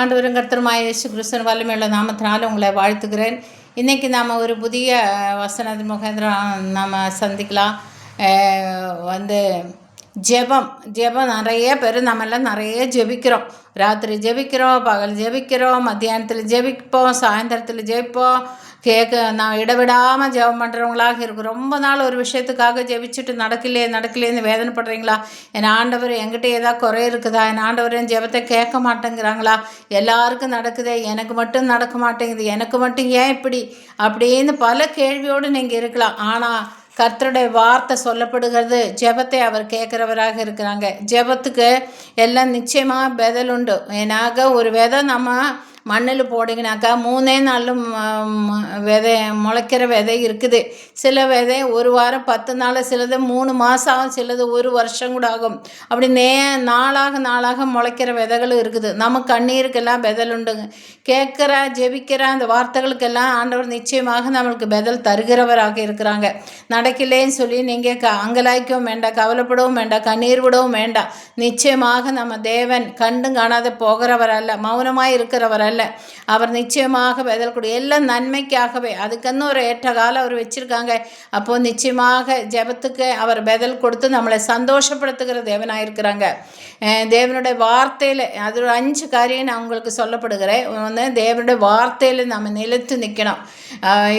ஆண்டவரும் கர்த்தருமாய இயேசு கிறிஸ்தன் வல்லமையுள்ள நாமத்தினால உங்களை வாழ்த்துக்கிறேன் இன்றைக்கி நாம் ஒரு புதிய வசனத்தின் முகேந்திரம் நாம் சந்திக்கலாம். வந்து ஜெபம் ஜெபம் நிறைய பேர் நம்மெல்லாம் நிறைய ஜெபிக்கிறோம். ராத்திரி ஜெபிக்கிறோம் பகல் ஜெபிக்கிறோம் மத்தியானத்தில் ஜெபிப்போம் சாயந்தரத்தில் ஜெபிப்போம். கேட்க நான் இடைவிடாமல் ஜெபம் பண்ணுறவங்களாக இருக்கும் ரொம்ப நாள் ஒரு விஷயத்துக்காக ஜெபிச்சுட்டு நடக்கலையே நடக்கலையேன்னு வேதனைப்படுறீங்களா? என் ஆண்டவர் என்கிட்ட ஏதாவது குறை இருக்குதா? என் ஆண்டவர் என் ஜெபத்தை கேட்க மாட்டேங்கிறாங்களா? எல்லாருக்கும் நடக்குதே எனக்கு மட்டும் நடக்க மாட்டேங்குது எனக்கு மட்டும் ஏன் இப்படி? அப்படின்னு பல கேள்வியோடு நீங்கள் இருக்கலாம். ஆனால் கர்த்தருடைய வார்த்தை சொல்லப்படுகிறது ஜெபத்தை அவர் கேட்குறவராக இருக்கிறாங்க. ஜெபத்துக்கு எல்லாம் நிச்சயமாக விதல் உண்டு. ஏன்னாக்க ஒரு விதை நம்ம மண்ணில் போடுங்கனாக்கா மூணே நாளில் விதை முளைக்கிற விதை இருக்குது. சில விதை ஒரு வாரம் பத்து நாள் சிலது மூணு மாதம் ஆகும் சிலது ஒரு வருஷம் கூட ஆகும். அப்படி நே நாளாக நாளாக முளைக்கிற விதைகளும் இருக்குது. நம்ம கண்ணீருக்கெல்லாம் விதல் உண்டுங்க கேட்குற ஜெபிக்கிற அந்த வார்த்தைகளுக்கெல்லாம் ஆண்டவர் நிச்சயமாக நம்மளுக்கு விதல் தருகிறவராக இருக்கிறாங்க. நடக்கலேன்னு சொல்லி நீங்கள் க அங்கலாய்க்கவும் வேண்டாம் கவலைப்படவும் வேண்டாம் கண்ணீர் விடவும் வேண்டாம். நிச்சயமாக நம்ம தேவன் கண்டும் காணாத போகிறவர் அல்ல மௌனமாக இருக்கிறவர் அல்ல அவர் நிச்சயமாக பதில் கொடு எல்லாம் நன்மைக்காகவே அதுக்குன்னு ஒரு ஏற்ற காலம் அவர் வச்சுருக்காங்க? அப்போது நிச்சயமாக ஜெபத்துக்கு அவர் பதில் கொடுத்து நம்மளை சந்தோஷப்படுத்துகிற தேவனாக இருக்கிறாங்க. தேவனுடைய வார்த்தையில் அது ஒரு அஞ்சு காரியம் நான் உங்களுக்கு சொல்லப்படுகிறேன். ஒன்று தேவனுடைய வார்த்தையில் நம்ம நிலைத்து நிற்கணும்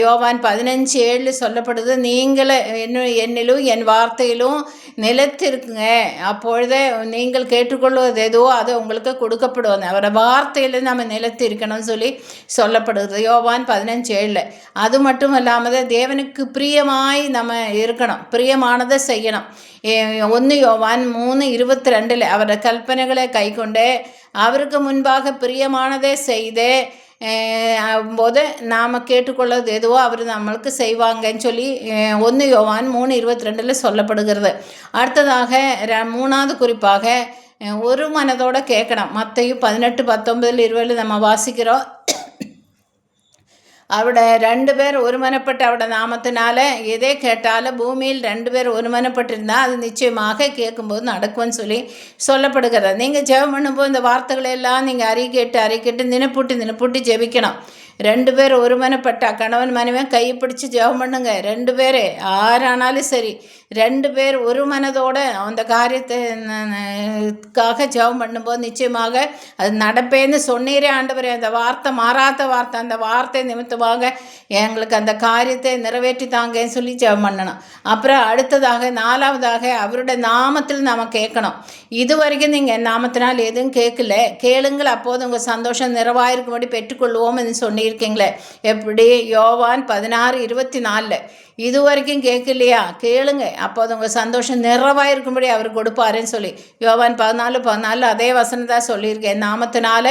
யோவான் பதினஞ்சு ஏழு சொல்லப்படுது நீங்களே என்ன என்னிலும் என் வார்த்தையிலும் நிலைத்திருக்குங்க அப்பொழுதே நீங்கள் கேட்டுக்கொள்வது எதுவோ அது உங்களுக்கு கொடுக்கப்படும் அவரோட வார்த்தையில் நம்ம நிலத்து இருக்கணும்னு சொல்லி சொல்லப்படுது யோவான் பதினஞ்சு ஏழில் அது மட்டும் இல்லாமல் தேவனுக்கு பிரியமாய் நம்ம இருக்கணும். பிரியமானதை செய்யணும். ஒன்று யோவான் மூணு இருபத்தி ரெண்டில் அவரோட கல்பனைகளை கை கொண்டு அவருக்கு முன்பாக பிரியமானதை செய்து போது நாம் கேட்டுக்கொள்ளது எதுவோ அவர் நம்மளுக்கு செய்வாங்கன்னு சொல்லி ஒன்று யோவான் மூணு இருபத்தி ரெண்டில் சொல்லப்படுகிறது. அடுத்ததாக ர மூணாவது குறிப்பாக ஒரு മനതോടെ കേൾക്കണം മത്തയും പതിനെട്ട് പത്തൊമ്പതിൽ ഇരുപതിൽ നമ്മൾ വാസിக்கிறோம் അവിടെ രണ്ടുപേർ ഒരുമനപ്പെട്ട് അവിടെ നാമത്തിനാല് എതേ കേട്ടാൽ பூமியில் ரெண்டு பேர் ஒருமனப்பட்டிருந்தால் அது நிச்சயமாக கேட்கும்போது நடக்கும்னு சொல்லி சொல்லப்படுகிறது. நீங்கள் ஜெபம் பண்ணும்போது இந்த வார்த்தைகளை எல்லாம் நீங்கள் அறிக்கிட்டு அறிக்கிட்டு நினைப்பூட்டி நினைப்பூட்டி ஜெபிக்கணும். ரெண்டு பேர் ஒருமனப்பட்டா கணவன் மனைவன் கையை பிடிச்சி ஜெபம் பண்ணுங்க. ரெண்டு பேர் ஆறானாலும் சரி ரெண்டு பேர் ஒரு மனதோட அந்த காரியத்துக்காக ஜெபம் பண்ணும்போது நிச்சயமாக அது நடப்பேன்னு சொன்னீரே ஆண்டவரே. அந்த வார்த்தை மாறாத வார்த்தை அந்த வார்த்தை நிமித்தமாக எங்களுக்கு அந்த காரியத்தை நிறைவேற்றி தாங்கன்னு சொல்லி ஜெபம் பண்ணணும். அப்புறம் அடுத்ததாக நாலாவதாக அவருடைய நாமத்தில் நாம் கேட்கணும். இது வரைக்கும் நீங்கள் நாமத்தினால் எதுவும் கேட்கல. கேளுங்கள் அப்போது உங்கள் சந்தோஷம் நிறைவாயிருக்கும்படி பெற்றுக்கொள்வோம்னு சொன்னிருக்கீங்களே எப்படி? யோவான் பதினாறு இருபத்தி நாலில் இது வரைக்கும் கேட்கலையா? கேளுங்க. அப்போ அது உங்கள் சந்தோஷம் நிறைவாக இருக்கும்படி அவர் கொடுப்பாருன்னு சொல்லி. யோவான் பதினாலு பதினாலு அதே வசனம் தான் சொல்லியிருக்கேன். நாமத்தினால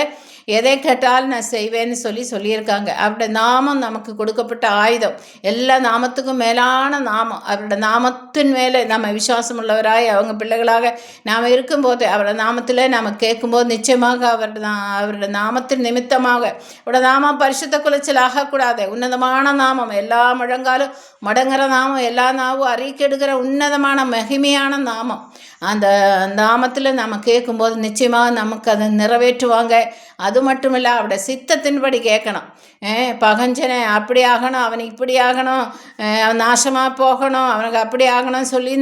எதை கேட்டாலும் நான் செய்வேன்னு சொல்லி சொல்லியிருக்காங்க. அவருடைய நாமம் நமக்கு கொடுக்கப்பட்ட ஆயுதம். எல்லா நாமத்துக்கும் மேலான நாமம். அவரோட நாமத்தின் மேலே நம்ம விசுவாசம் உள்ளவராய் அவங்க பிள்ளைகளாக நாம் இருக்கும்போது அவரோட நாமத்தில் நம்ம கேட்கும்போது நிச்சயமாக அவரோட அவரோட நாமத்தின் நிமித்தமாக அவரோட நாமம் பரிசுத்த குலைச்சல் ஆகக்கூடாது. உன்னதமான நாமம். எல்லா முழங்காலும் மடங்குற நாமம். எல்லா நாவும் அறிக்கெடுக்கிற உன்னதமான மகிமையான நாமம். அந்த நாமத்தில் நம்ம கேட்கும்போது நிச்சயமாக நமக்கு அதை நிறைவேற்றுவாங்க. அது அது மட்டும் இல்லை அவரோட சித்தத்தின்படி கேட்கணும். பகஞ்சனை அப்படி ஆகணும் அவனுக்கு இப்படி ஆகணும் அவன் நாசமாக போகணும் அவனுக்கு அப்படி ஆகணும்னு சொல்லி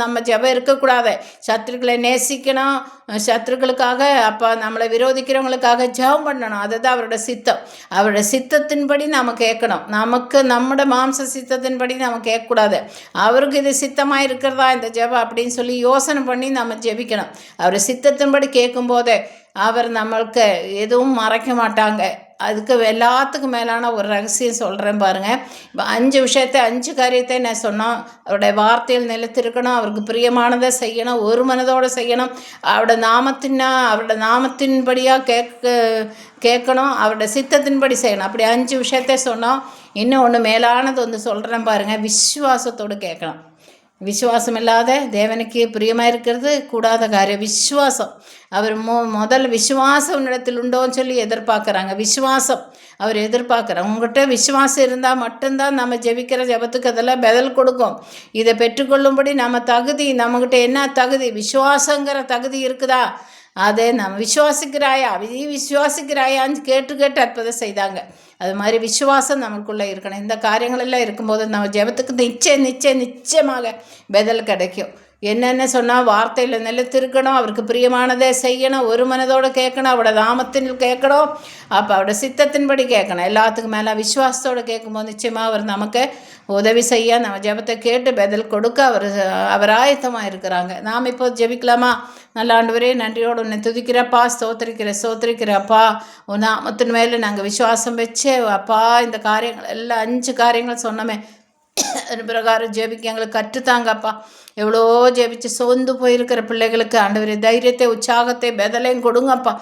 நம்ம ஜெபம் இருக்கக்கூடாது. சத்துருக்களை நேசிக்கணும் சத்துருக்களுக்காக அப்போ நம்மளை விரோதிக்கிறவங்களுக்காக ஜெபம் பண்ணணும். அதுதான் அவரோட சித்தம். அவரோட சித்தத்தின்படி நாம் கேட்கணும். நமக்கு நம்மளோட மாம்ச சித்தத்தின்படி நம்ம கேட்கக்கூடாது. அவருக்கு இது சித்தமாக இருக்கிறதா இந்த ஜெபம் அப்படின்னு சொல்லி யோசனை பண்ணி நம்ம ஜெபிக்கணும். அவர் சித்தத்தின்படி கேட்கும்போதே அவர் நம்மளுக்கு எதுவும் மறைக்க மாட்டாங்க. அதுக்கு எல்லாத்துக்கும் மேலான ஒரு ரகசியம் சொல்கிறேன் பாருங்கள் இப்போ அஞ்சு விஷயத்தை அஞ்சு காரியத்தை நான் சொன்னோம். அவருடைய வார்த்தையில் நிலைத்திருக்கணும். அவருக்கு பிரியமானதை செய்யணும். ஒரு மனதோடு செய்யணும். அவரோட நாமத்தின்னா அவரோட நாமத்தின்படியாக கேட்க கேட்கணும். அவரோட சித்தத்தின்படி செய்யணும். அப்படி அஞ்சு விஷயத்தை சொன்னோம். இன்னும் ஒன்று மேலானது ஒன்று சொல்கிறேன் பாருங்கள் விசுவாசத்தோடு கேட்கணும். விசுவாசம் இல்லாத தேவனுக்கு பிரியமாக இருக்கிறது கூடாத காரியம் விசுவாசம். அவர் மொ முதல் விசுவாசம் உன்னிடத்தில் உண்டோன்னு சொல்லி எதிர்பார்க்குறாங்க. விசுவாசம். அவர் எதிர்பார்க்குறாங்க உங்கள்கிட்ட விசுவாசம் இருந்தால் மட்டும்தான் நம்ம ஜெபிக்கிற ஜெபத்துக்கு அதெல்லாம் பதில் கொடுக்கும். இதை பெற்றுக்கொள்ளும்படி நம்ம தகுதி நம்மக்கிட்ட என்ன தகுதி? விசுவாசங்கிற தகுதி இருக்குதா? அதே நம்ம விசுவாசிக்கிறாயா? நீ விசுவாசிக்கிறாயான்னு கேட்டு கேட்டு அற்புதம் செய்தாங்க. அது மாதிரி விசுவாசம் நமக்குள்ளே இருக்கணும். இந்த காரியங்களெல்லாம் இருக்கும்போது நம்ம ஜெபத்துக்கு நிச்சயம் நிச்சயம் நிச்சயமாக பதில் கிடைக்கும். என்னென்ன சொன்னால் வார்த்தையில் நிலைத்திருக்கணும் அவருக்கு பிரியமானதே செய்யணும் ஒரு மனதோடு கேட்கணும் அவட நாமத்தில் கேட்கணும் அப்போ அவட சித்தத்தின்படி கேட்கணும். எல்லாத்துக்கும் மேலே விசுவாசத்தோடு கேட்கும்போது நிச்சயமாக அவர் நமக்கு உதவி செய்ய நம்ம ஜெபத்தை கேட்டு பதில் கொடுக்க அவர் அவர் ஆயத்தமாக இருக்கிறாங்க. நாம் இப்போ ஜெபிக்கலாமா? நல்ல ஆண்டவரே நன்றியோடு உன்னை துதிக்கிறப்பா ஸ்தோத்திரிக்கிற ஸ்தோத்திரிக்கிறப்பா உன் நாமத்தின் மேலே நாங்கள் விசுவாசம் வச்சு அப்பா இந்த காரியங்கள் எல்லாம் அஞ்சு காரியங்கள் சொன்னோமே அது பிரகாரம் ஜெபிக்க எங்களுக்கு கற்றுத்தாங்கப்பா எவ்வளோ ஜெபிச்சு சோர்ந்து போயிருக்கிற பிள்ளைகளுக்கு ஆண்டவரே தைரியத்தை உற்சாகத்தை பெதலையும் கொடுங்கப்பா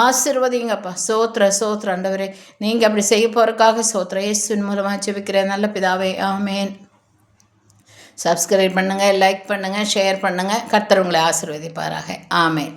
ஆசிர்வதிங்கப்பா சோத்ர சோத்ர ஆண்டவரே நீங்கள் அப்படி செய்ய போகிறக்காக சோத்ர இயேசுவின் மூலமாக ஜெபிக்கிறேன் நல்ல பிதாவே ஆமேன் சப்ஸ்கிரைப் பண்ணுங்கள் லைக் பண்ணுங்கள் ஷேர் பண்ணுங்கள் கர்த்தர் உங்களை ஆசிர்வதிப்பாராக ஆமேன்